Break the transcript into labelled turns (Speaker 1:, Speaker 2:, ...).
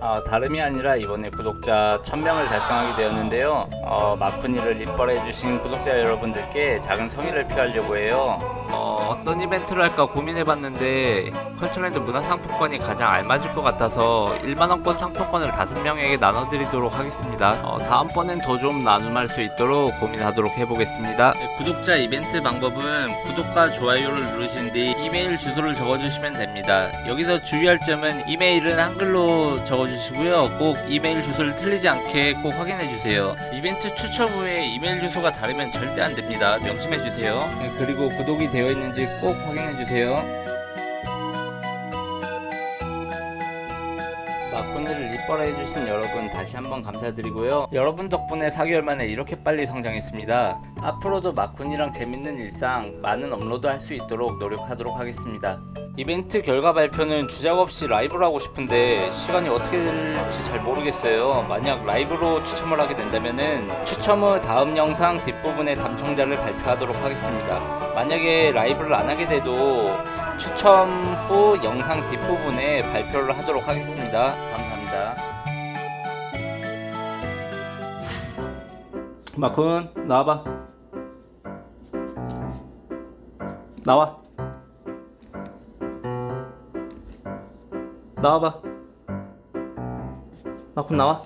Speaker 1: 아, 다름이 아니라 이번에 구독자 1000명을 달성하게 되었는데요. 어, 마쿠니를 입벌해 주신 구독자 여러분들께 작은 성의를 표하려고 해요. 어, 떤 이벤트를 할까 고민해봤는데 컬처랜드 문화상품권이 가장 알맞을 것 같아서 1만원권 상품권을 5명에게 나눠드리도록 하겠습니다. 어, 다음번엔 더 좀 나눔할 수 있도록 고민하도록 해보겠습니다. 네, 구독자 이벤트 방법은 구독과 좋아요를 누르신 뒤 이메일 주소를 적어주시면 됩니다. 여기서 주의할 점은 이메일은 한글로 적어 주시고요. 꼭 이메일 주소를 틀리지 않게 꼭 확인해주세요. 이벤트 추첨 후에 이메일 주소가 다르면 절대 안 됩니다. 명심해주세요. 네, 그리고 구독이 되어 있는지 꼭 확인해주세요. 마쿠니를 리퍼해주신 여러분 다시 한번 감사드리고요. 여러분 덕분에 4개월 만에 이렇게 빨리 성장했습니다. 앞으로도 마쿠니랑 재밌는 일상 많은 업로드 할 수 있도록 노력하도록 하겠습니다. 이벤트 결과 발표는 주작 없이 라이브로 하고 싶은데 시간이 어떻게 될지 잘 모르겠어요. 만약 라이브로 추첨을 하게 된다면은 추첨 후 다음 영상 뒷부분에 당첨자를 발표하도록 하겠습니다. 만약에 라이브를 안 하게 돼도 추첨 후 영상 뒷부분에 발표를 하도록 하겠습니다. 감사합니다. 마쿤 나와봐. 나와. 나와봐. 마쿤 나와.